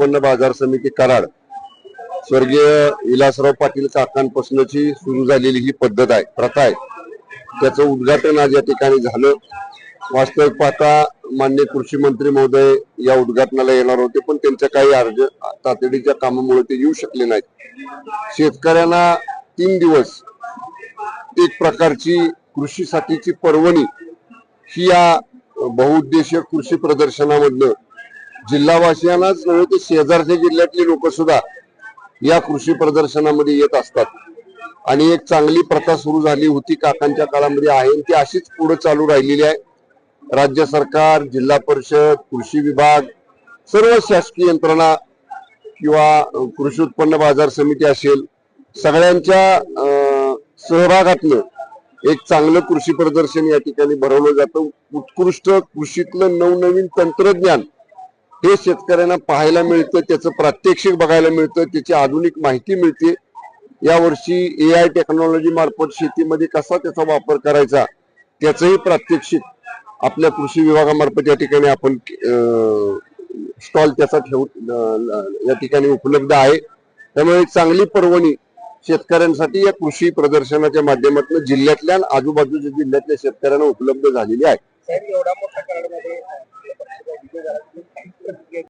उत्पन्न बाजार समिती कराड. स्वर्गीय विलासराव पाटील काकांपासूनची सुरू झालेली ही पद्धत आहे प्रथा आहे. त्याचं उद्घाटन आज या ठिकाणी झालं. वास्तविक पाहता मान्य कृषी मंत्री महोदय या उद्घाटनाला येणार होते पण त्यांच्या काही अर्ज तातडीच्या कामामुळे ते येऊ शकले नाहीत. शेतकऱ्यांना तीन दिवस एक प्रकारची कृषीसाठीची पर्वणी ही या बहुउद्देशीय कृषी प्रदर्शनामधनं जिल्हावासियांनाच नव्हे तर शेजारच्या जिल्ह्यातली लोक सुद्धा या कृषी प्रदर्शनामध्ये येत असतात. आणि एक चांगली प्रथा सुरू झाली होती काकांच्या काळामध्ये आहे. आणि ती अशीच पुढे चालू राहिलेली आहे. राज्य सरकार जिल्हा परिषद कृषी विभाग सर्व शासकीय यंत्रणा किंवा कृषी उत्पन्न बाजार समिती असेल सगळ्यांच्या सहभागातनं एक चांगलं कृषी प्रदर्शन या ठिकाणी भरवलं जातं. उत्कृष्ट कृषीतलं नवनवीन तंत्रज्ञान हे शेतकऱ्यांना पाहायला मिळतं त्याचं प्रात्यक्षिक बघायला मिळतं त्याची आधुनिक माहिती मिळते. यावर्षी ए आय टेक्नॉलॉजी मार्फत शेतीमध्ये कसा त्याचा वापर करायचा त्याचंही प्रात्यक्षिक आपल्या कृषी विभागामार्फत या ठिकाणी आपण स्टॉल त्याचा ठेवू या ठिकाणी उपलब्ध आहे. त्यामुळे एक चांगली पर्वणी शेतकऱ्यांसाठी या कृषी प्रदर्शनाच्या माध्यमातून जिल्ह्यातल्या आणि आजूबाजूच्या जिल्ह्यातल्या शेतकऱ्यांना उपलब्ध झालेली आहे.